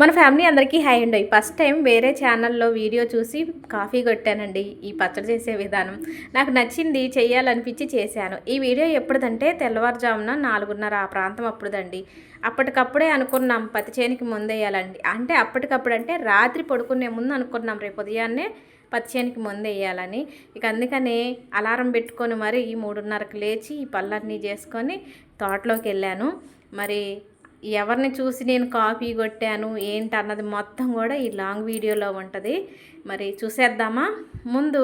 మన ఫ్యామిలీ అందరికీ హై అండి. ఫస్ట్ టైం వేరే ఛానల్లో వీడియో చూసి కాఫీ కొట్టానండి ఈ పచ్చడి చేసే విధానం. నాకు నచ్చింది చేయాలనిపించి చేశాను. ఈ వీడియో ఎప్పుడుదంటే తెల్లవారుజామున నాలుగున్నర ఆ ప్రాంతం అప్పుడుదండి. అప్పటికప్పుడే అనుకున్నాం పత్తి చేనికి ముందేయాలండి. అంటే అప్పటికప్పుడు అంటే రాత్రి పడుకునే ముందు అనుకున్నాం రేపు ఉదయాన్నే పత్తి చేనికి ముందు వేయాలని ఇక అందుకనే అలారం పెట్టుకొని మరి ఈ మూడున్నరకు లేచి ఈ పళ్ళన్నీ చేసుకొని తోటలోకి వెళ్ళాను. మరి ఎవరిని చూసి నేను కాపీ కొట్టాను ఏంటి అన్నది మొత్తం కూడా ఈ లాంగ్ వీడియోలో ఉంటుంది. మరి చూసేద్దామా? ముందు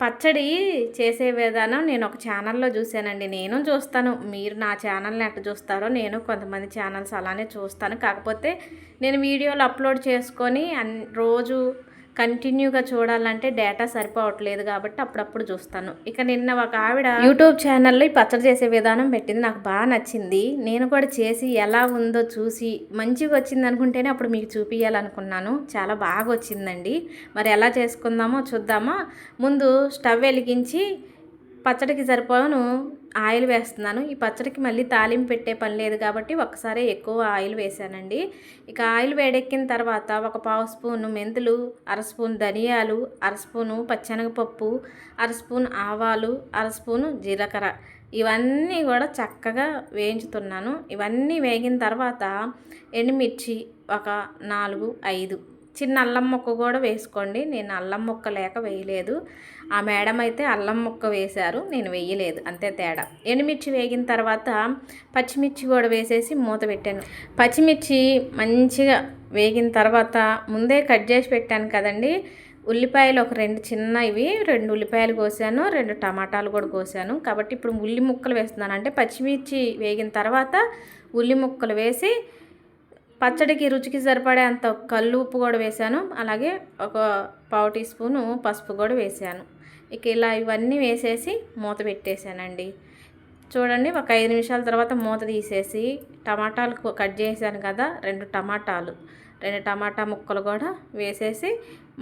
పచ్చడి చేసే విధానం నేను ఒక ఛానల్లో చూశానండి. నేను చూస్తాను. మీరు నా ఛానల్ని ఎట్లా చూస్తారో నేను కొంతమంది ఛానల్స్ అలానే చూస్తాను. కాకపోతే నేను వీడియోలు అప్లోడ్ చేసుకొని అన్ రోజు కంటిన్యూగా చూడాలంటే డేటా సరిపోవట్లేదు కాబట్టి అప్పుడప్పుడు చూస్తాను. ఇక నిన్న ఒక ఆవిడ యూట్యూబ్ ఛానల్లో ఈ పచ్చడి చేసే విధానం పెట్టింది. నాకు బాగా నచ్చింది. నేను కూడా చేసి ఎలా ఉందో చూసి మంచిగా వచ్చింది అనుకుంటేనే అప్పుడు మీకు చూపించాలనుకున్నాను చాలా బాగా వచ్చిందండి. మరి ఎలా చేసుకుందామో చూద్దామా? ముందు స్టవ్ వెలిగించి పచ్చడికి సరిపోను ఆయిల్ వేస్తున్నాను. ఈ పచ్చడికి మళ్ళీ తాలింపు పెట్టే పని లేదు కాబట్టి ఒకసారి ఎక్కువ ఆయిల్ వేసానండి ఇక ఆయిల్ వేడెక్కిన తర్వాత ఒక పావు స్పూను మెంతులు అర స్పూన్ ధనియాలు అర స్పూను పచ్చెనగపప్పు అర స్పూన్ ఆవాలు అర స్పూను జీలకర్ర. ఇవన్నీ కూడా చక్కగా వేయించుతున్నాను. ఇవన్నీ వేగిన తర్వాత ఎండుమిర్చి ఒక నాలుగు ఐదు చిన్న అల్లం ముక్క కూడా వేసుకోండి. నేను అల్లం ముక్క లేక వేయలేదు. ఆ మేడం అయితే అల్లం ముక్క వేశారు. నేను వేయలేదు. అంతే తేడా. ఎండుమిర్చి వేగిన తర్వాత పచ్చిమిర్చి కూడా వేసేసి మూత పెట్టాను. పచ్చిమిర్చి మంచిగా వేగిన తర్వాత ముందే కట్ చేసి పెట్టాను కదండి. ఉల్లిపాయలు ఒక రెండు చిన్నవి రెండు ఉల్లిపాయలు కోసాను రెండు టమాటాలు కూడా కోసాను. కాబట్టి ఇప్పుడు ఉల్లి ముక్కలు వేస్తున్నాను. అంటే పచ్చిమిర్చి వేగిన తర్వాత ఉల్లి ముక్కలు వేసి పచ్చడికి రుచికి సరిపడే అంత కళ్ళు ఉప్పు కూడా వేసాను అలాగే ఒక పావు టీ స్పూను పసుపు కూడా వేసాను ఇక ఇలా ఇవన్నీ వేసేసి మూత పెట్టేశానండి. చూడండి ఒక ఐదు నిమిషాల తర్వాత మూత తీసేసి టమాటాలు కట్ చేశాను కదా రెండు టమాటాలు. రెండు టమాటా ముక్కలు కూడా వేసేసి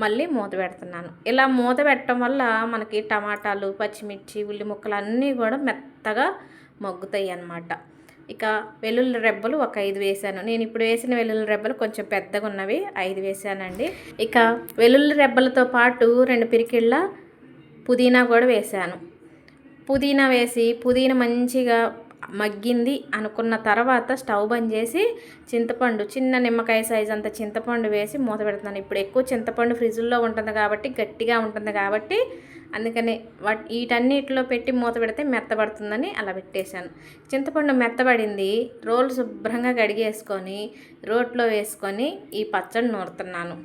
మళ్ళీ మూత పెడుతున్నాను. ఇలా మూత పెట్టడం వల్ల మనకి టమాటాలు పచ్చిమిర్చి ఉల్లి ముక్కలు అన్నీ కూడా మెత్తగా మగ్గుతాయి అన్నమాట. ఇక వెల్లుల్లి రెబ్బలు ఒక ఐదు వేసాను. నేను ఇప్పుడు వేసిన వెల్లుల్లి రెబ్బలు కొంచెం పెద్దగా ఉన్నవి ఐదు వేసానండి. ఇక వెల్లుల్లి రెబ్బలతో పాటు రెండు పిరికిళ్ళ పుదీనా కూడా వేసాను. పుదీనా వేసి పుదీనా మంచిగా మగ్గింది అనుకున్న తర్వాత స్టవ్ బంద్ చేసి చింతపండు చిన్న నిమ్మకాయ సైజ్ అంత చింతపండు వేసి మూత పెడుతున్నాను. ఇప్పుడు ఎక్కువ చింతపండు ఫ్రిడ్జ్లో ఉంటుంది కాబట్టి గట్టిగా ఉంటుంది కాబట్టి అందుకనే వాటి వీటన్నిటిలో పెట్టి మూత పెడితే మెత్తబడుతుందని అలా పెట్టేశాను. చింతపండు మెత్తబడింది రోలు శుభ్రంగా కడిగేసుకొని రోట్లో వేసుకొని ఈ పచ్చడి నూరుతున్నాను.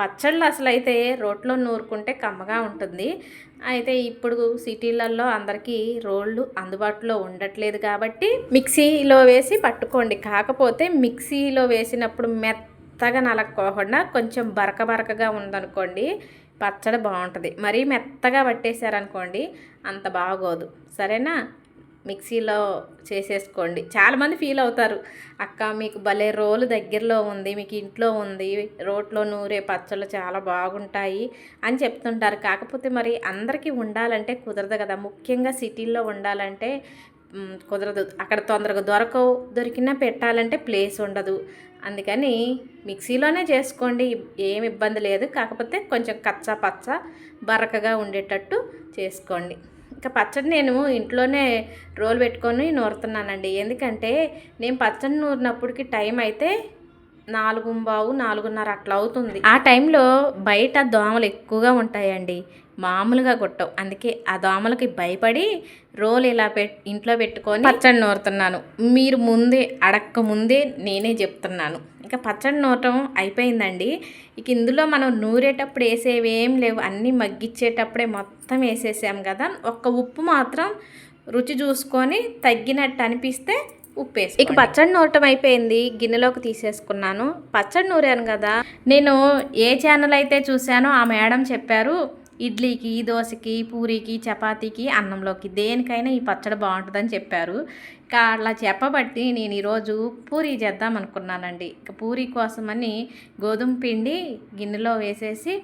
పచ్చళ్ళు అసలు అయితే రోట్లో నూరుకుంటే కమ్మగా ఉంటుంది. అయితే ఇప్పుడు సిటీలలో అందరికీ రోళ్ళు అందుబాటులో ఉండట్లేదు కాబట్టి మిక్సీలో వేసి పట్టుకోండి. కాకపోతే మిక్సీలో వేసినప్పుడు మెత్తగా నలక్కోకుండా కొంచెం బరక బరకగా ఉందనుకోండి పచ్చడి బాగుంటుంది. మరీ మెత్తగా పట్టేశారనుకోండి అంత బాగోదు. సరేనా? మిక్సీలో చేసేసుకోండి. చాలామంది ఫీల్ అవుతారు. అక్క మీకు భలే రోలు దగ్గరలో ఉంది మీకు ఇంట్లో ఉంది రోట్లో నూరే పచ్చళ్ళు చాలా బాగుంటాయి అని చెప్తుంటారు. కాకపోతే మరి అందరికీ ఉండాలంటే కుదరదు కదా. ముఖ్యంగా సిటీల్లో ఉండాలంటే కుదరదు. అక్కడ తొందరగా దొరకవు. దొరికినా పెట్టాలంటే ప్లేస్ ఉండదు. అందుకని మిక్సీలోనే చేసుకోండి. ఏమి ఇబ్బంది లేదు. కాకపోతే కొంచెం కచ్చా పచ్చ బరకగా ఉండేటట్టు చేసుకోండి. ఇంకా పచ్చడి నేను ఇంట్లోనే రోల్ పెట్టుకొని నూరుతున్నానండి. ఎందుకంటే నేను పచ్చడి నూరినప్పటికి టైం అయితే నాలుగు బావు నాలుగున్నర అట్లా అవుతుంది. ఆ టైంలో బయట దోమలు ఎక్కువగా ఉంటాయండి. మామూలుగా కొట్టవు. అందుకే ఆ దోమలకి భయపడి రోల్ ఇలా పెట్ ఇంట్లో పెట్టుకొని పచ్చడి నూరుతున్నాను. మీరు ముందే అడక్క ముందే నేనే చెప్తున్నాను. ఇంకా పచ్చడి నూరటం అయిపోయిందండి. ఇక ఇందులో మనం నూరేటప్పుడు వేసేవి ఏం లేవు. అన్నీ మగ్గిచ్చేటప్పుడే మొత్తం వేసేసాం కదా. ఒక్క ఉప్పు మాత్రం రుచి చూసుకొని తగ్గినట్టు అనిపిస్తే ఉప్పు వేసి ఇక పచ్చడి నూరటం అయిపోయింది. గిన్నెలోకి తీసేసుకున్నాను. పచ్చడి నూరాను కదా. నేను ఏ ఛానల్ అయితే చూశానో ఆ మేడం చెప్పారు ఇడ్లీకి దోశకి పూరీకి చపాతీకి అన్నంలోకి దేనికైనా ఈ పచ్చడి బాగుంటుందని చెప్పారు. ఇక అలా చెప్పబట్టి నేను ఈరోజు పూరీ చేద్దాం అనుకున్నానండి. ఇక పూరీ కోసమని గోధుమ పిండి గిన్నెలో వేసేసి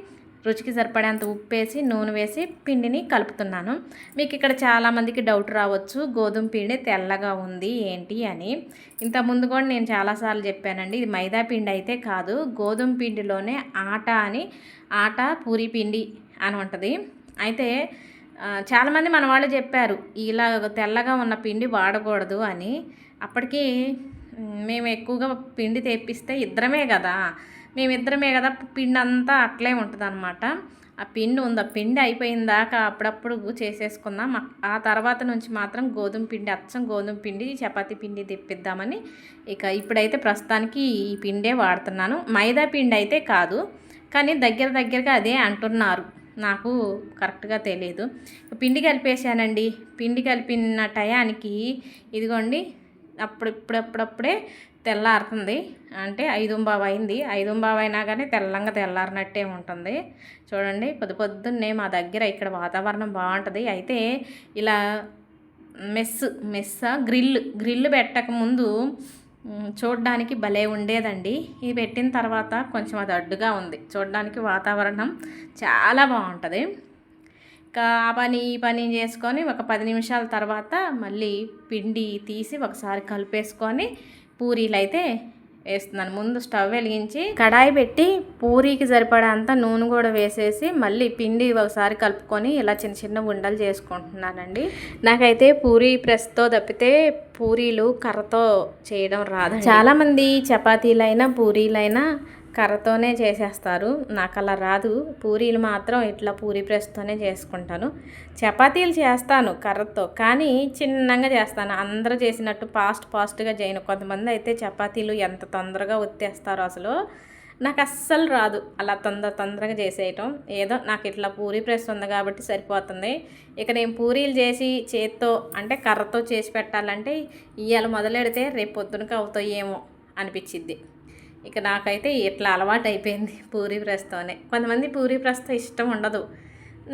రుచికి సరిపడేంత ఉప్పు వేసి నూనె వేసి పిండిని కలుపుతున్నాను. మీకు ఇక్కడ చాలామందికి డౌట్ రావచ్చు గోధుమ పిండి తెల్లగా ఉంది ఏంటి అని. ఇంతకుముందు కూడా నేను చాలాసార్లు చెప్పానండి ఇది మైదా పిండి అయితే కాదు గోధుమ పిండిలోనే ఆట అని ఆట పూరి పిండి అని ఉంటుంది. అయితే చాలామంది మన వాళ్ళు చెప్పారు ఇలా తెల్లగా ఉన్న పిండి వాడకూడదు అని. అప్పటికి మేము ఎక్కువగా పిండి తెప్పిస్తే ఇద్దరమే కదా మేమిద్దరమే కదా పిండి అంతా అట్లే ఉంటుంది అనమాట ఆ పిండి ఉంది ఆ పిండి అయిపోయిన దాకా అప్పుడప్పుడు చేసేసుకుందాం. ఆ- తర్వాత నుంచి మాత్రం గోధుమ పిండి అచ్చం గోధుమ పిండి చపాతి పిండి తెప్పిద్దామని ఇక ఇప్పుడైతే ప్రస్తుతానికి ఈ పిండే వాడుతున్నాను. మైదా పిండి అయితే కాదు కానీ దగ్గర దగ్గరగా అదే అంటున్నారు. నాకు కరెక్ట్గా తెలియదు పిండి కలిపేసానండి పిండి కలిపిన టయానికి ఇదిగోండి అప్పుడు ఇప్పుడప్పుడప్పుడే తెల్లారుతుంది. అంటే ఐదు అయింది ఐదు అయినా కానీ తెల్లంగా తెల్లారినట్టే ఉంటుంది. చూడండి పొద్దు పొద్దున్నే మా దగ్గర ఇక్కడ వాతావరణం బాగుంటుంది. అయితే ఇలా మెస్ మెస్ గ్రిల్ గ్రిల్ పెట్టక ముందు చూడడానికి భలే ఉండేదండి. ఇది పెట్టిన తర్వాత కొంచెం అది అడ్డుగా ఉంది. చూడడానికి వాతావరణం చాలా బాగుంటుంది. ఇంకా ఆ పని ఈ పని చేసుకొని ఒక పది నిమిషాల తర్వాత మళ్ళీ పిండి తీసి ఒకసారి కలిపేసుకొని పూరీలు అయితే వేస్తున్నాను. ముందు స్టవ్ వెలిగించి కడాయి పెట్టి పూరీకి సరిపడంత నూనె కూడా వేసేసి మళ్ళీ పిండి ఒకసారి కలుపుకొని ఇలా చిన్న చిన్న ఉండలు చేసుకుంటున్నానండి. నాకైతే పూరీ ప్రెస్తో తప్పితే పూరీలు కర్రతో చేయడం రాదు చాలామంది చపాతీలైనా పూరీలైనా కర్రతోనే చేసేస్తారు. నాకు అలా రాదు. పూరీలు మాత్రం ఇట్లా పూరీ ప్రెస్తోనే చేసుకుంటాను. చపాతీలు చేస్తాను కర్రతో కానీ చిన్నగా చేస్తాను. అందరూ చేసినట్టు ఫాస్ట్ ఫాస్ట్గా చేయను. కొంతమంది అయితే చపాతీలు ఎంత తొందరగా ఒత్తేస్తారో అసలు నాకు అస్సలు రాదు. అలా తొందర తొందరగా చేసేయటం. ఏదో నాకు ఇట్లా పూరీ ప్రెస్ ఉంది కాబట్టి సరిపోతుంది. ఇక నేను పూరీలు చేసి చేత్తో అంటే కర్రతో చేసి పెట్టాలంటే ఇవాళ మొదలెడితే రేపు పొద్దునకి అవుతాయేమో అనిపించిద్ది ఇక నాకైతే ఇట్లా అలవాటు అయిపోయింది పూరీ ప్రెస్తోనే కొంతమంది పూరీ ప్రెస్త ఇష్టం ఉండదు.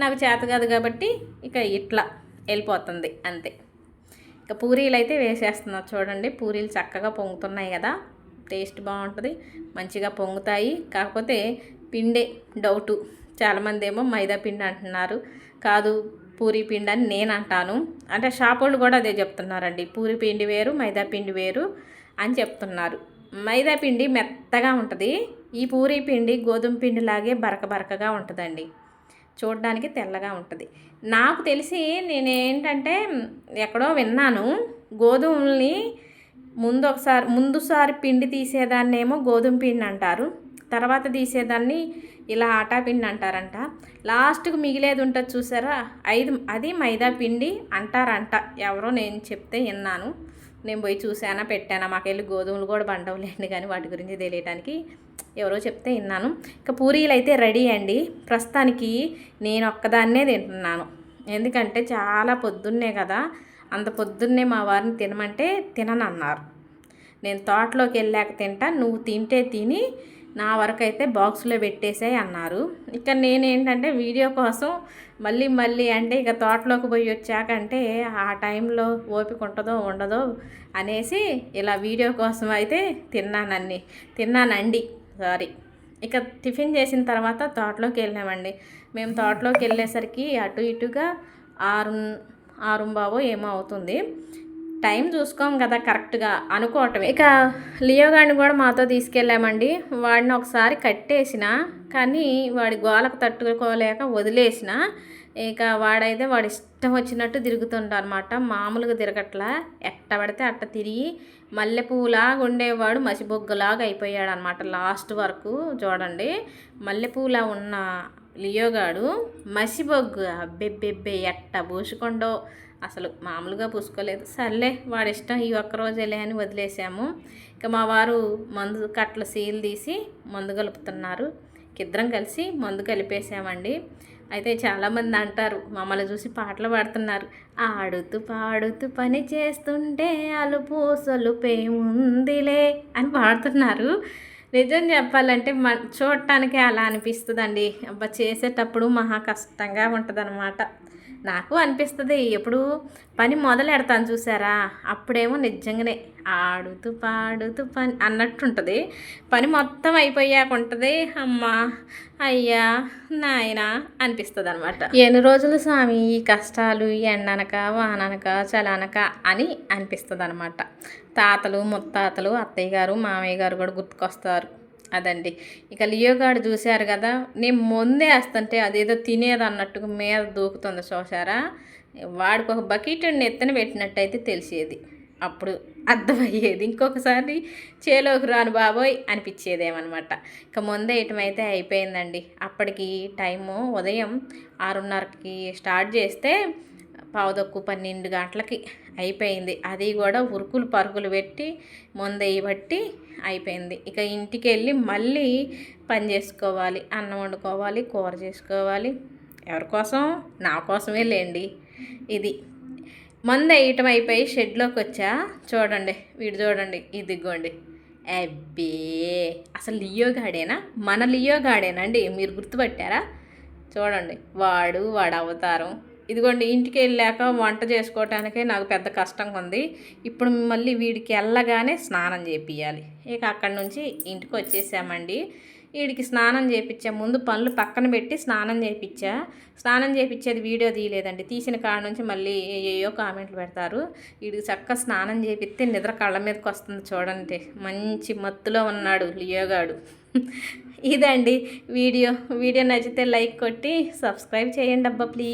నాకు చేత కాదు కాబట్టి ఇక ఇట్లా వెళ్ళిపోతుంది అంతే. ఇక పూరీలు అయితే వేసేస్తున్నారు చూడండి. పూరీలు చక్కగా పొంగుతున్నాయి కదా. టేస్ట్ బాగుంటుంది. మంచిగా పొంగుతాయి. కాకపోతే పిండే డౌటు. చాలామంది ఏమో మైదా పిండి అంటున్నారు. కాదు పూరి పిండి అని నేను అంటాను. అంటే షాప్ వాళ్ళు కూడా అదే చెప్తున్నారండి. పూరి పిండి వేరు మైదా పిండి వేరు అని చెప్తున్నారు. మైదా పిండి మెత్తగా ఉంటుంది. ఈ పూరి పిండి గోధుమ పిండి లాగే బరక బరకగా ఉంటుందండి. చూడడానికి తెల్లగా ఉంటుంది. నాకు తెలిసి నేనేంటంటే ఎక్కడో విన్నాను గోధుమల్ని ముందు ఒకసారి ముందుసారి పిండి తీసేదాన్నేమో గోధుమ పిండి అంటారు. తర్వాత తీసేదాన్ని ఇలా ఆటా పిండి అంటారంట. లాస్ట్కి మిగిలేది ఉంటుంది చూసారా? ఐదు అది మైదా పిండి అంటారంట. ఎవరో నేను చెప్తే విన్నాను. నేను పోయి చూసానా పెట్టానా మాకెళ్ళి గోధుమలు కూడా బండవలేండి కానీ వాటి గురించి తెలియటానికి ఎవరో చెప్తే విన్నాను. ఇక పూరీలు అయితే రెడీ అండి. ప్రస్తుతానికి నేను ఒక్కదాన్నే తింటున్నాను. ఎందుకంటే చాలా పొద్దున్నే కదా. అంత పొద్దున్నే మా వారిని తినమంటే తిననన్నారు. నేను తోటలోకి వెళ్ళాక తింటా నువ్వు తింటే తిని నా వరకు అయితే బాక్స్లో పెట్టేసాయి అన్నారు. ఇక నేనేంటంటే వీడియో కోసం మళ్ళీ మళ్ళీ అంటే ఇక తోటలోకి పోయి వచ్చాకంటే ఆ టైంలో ఓపిక ఉంటుందో ఉండదో అనేసి ఇలా వీడియో కోసం అయితే తిన్నానన్ని. తిన్నానండి. సారీ. ఇక టిఫిన్ చేసిన తర్వాత తోటలోకి వెళ్ళామండి. మేము తోటలోకి వెళ్ళేసరికి అటు ఇటుగా ఆరు ఆరుంబావో ఏమో అవుతుంది. టైం చూసుకోం కదా కరెక్ట్గా అనుకోవటమే. ఇక లియో గారిని కూడా మాతో తీసుకెళ్ళామండి. వాడిని ఒకసారి కట్టేసిన కానీ వాడి గోలకు తట్టుకోలేక వదిలేసిన ఇక వాడైతే వాడి ఇష్టం వచ్చినట్టు తిరుగుతుంటా అనమాట మామూలుగా తిరగట్లా. ఎట్ట పడితే అట్ట తిరిగి మల్లెపూలాగా ఉండేవాడు మసిబొగ్గులాగా అయిపోయాడు అనమాట లాస్ట్ వరకు చూడండి. మల్లెపూలా ఉన్న లియోగాడు మసిబొగ్గు అబ్బెబ్బెబ్బే ఎట్ట పూసుకొండో అసలు మామూలుగా పూసుకోలేదు. సర్లే వాడి ఇష్టం ఈ ఒక్క రోజేలే అని వదిలేసాము. ఇక మా వారు మందు కట్ల సీల్ తీసి మందు కలుపుతున్నారు. ఇద్దరం కలిసి మందు కలిపేసామండి. అయితే చాలామంది అంటారు మమ్మల్ని చూసి పాటలు పాడుతున్నారు. ఆడుతూ పాడుతూ పని చేస్తుంటే అలుపు సొలుపే ఉందిలే అని పాడుతున్నారు. నిజం చెప్పాలంటే మ చూడటానికి అలా అనిపిస్తుందండి. అబ్బా చేసేటప్పుడు మహా కష్టంగా ఉంటుంది నాకు అనిపిస్తుంది ఎప్పుడు పని మొదలెడతాను చూసారా? అప్పుడేమో నిజంగానే ఆడుతూ పాడుతూ పని అన్నట్టుంటుంది. పని మొత్తం అయిపోయాక ఉంటుంది అమ్మా అయ్యా నాయన అనిపిస్తుంది అనమాట ఎన్ని రోజులు స్వామి ఈ కష్టాలు ఎండనక వాననక చలనక అని అనిపిస్తుంది అనమాట తాతలు ముత్తాతలు అత్తయ్య గారు మామయ్య గారు కూడా గుర్తుకొస్తారు. అదండి. ఇక లియోగాడు చూశారు కదా నేను ముందే వేస్తుంటే అదేదో తినేది అన్నట్టుగా మీద దూకుతుంది చూసారా వాడికి ఒక బకెట్ ఎత్తున పెట్టినట్టయితే తెలిసేది. అప్పుడు అర్థమయ్యేది. ఇంకొకసారి చేలోకి రాను బాబోయ్ అనిపించేదేమన్నమాట ఇక ముందే ఇటమైతే అయిపోయిందండి. అప్పటికి టైము ఉదయం ఆరున్నరకి స్టార్ట్ చేస్తే పావుదక్కు పన్నెండు గంటలకి అయిపోయింది. అది కూడా ఉరుకులు పరుగులు పెట్టి ముందయ్యి బట్టి అయిపోయింది. ఇక ఇంటికి వెళ్ళి మళ్ళీ పని చేసుకోవాలి. అన్నం వండుకోవాలి కూర చేసుకోవాలి. ఎవరి కోసం? నా కోసమే లేండి ఇది. మందు వేయటం అయిపోయి షెడ్లోకి వచ్చా చూడండి వీడు చూడండి ఇదిగోండి. అబ్బే అసలు లియో గాడేనా? మన లియో గాడేనండి మీరు గుర్తుపట్టారా? చూడండి వాడు వాడు అవతారం. ఇదిగోండి ఇంటికి వెళ్ళాక వంట చేసుకోవటానికే నాకు పెద్ద కష్టంగా ఉంది ఇప్పుడు మళ్ళీ వీడికి వెళ్ళగానే స్నానం చేపియాలి ఇక అక్కడి నుంచి ఇంటికి వచ్చేసామండి. వీడికి స్నానం చేయించా ముందు పనులు పక్కన పెట్టి స్నానం చేయించా స్నానం చేయించేది వీడియో తీయలేదండి. తీసిన కాడ నుంచి మళ్ళీ ఏయో కామెంట్లు పెడతారు. వీడికి చక్కగా స్నానం చేపిస్తే నిద్ర కళ్ళ మీదకి వస్తుంది చూడండి. మంచి మత్తులో ఉన్నాడు లియోగాడు. ఇదండి వీడియో. వీడియో నచ్చితే లైక్ కొట్టి సబ్స్క్రైబ్ చేయండి అబ్బా ప్లీజ్.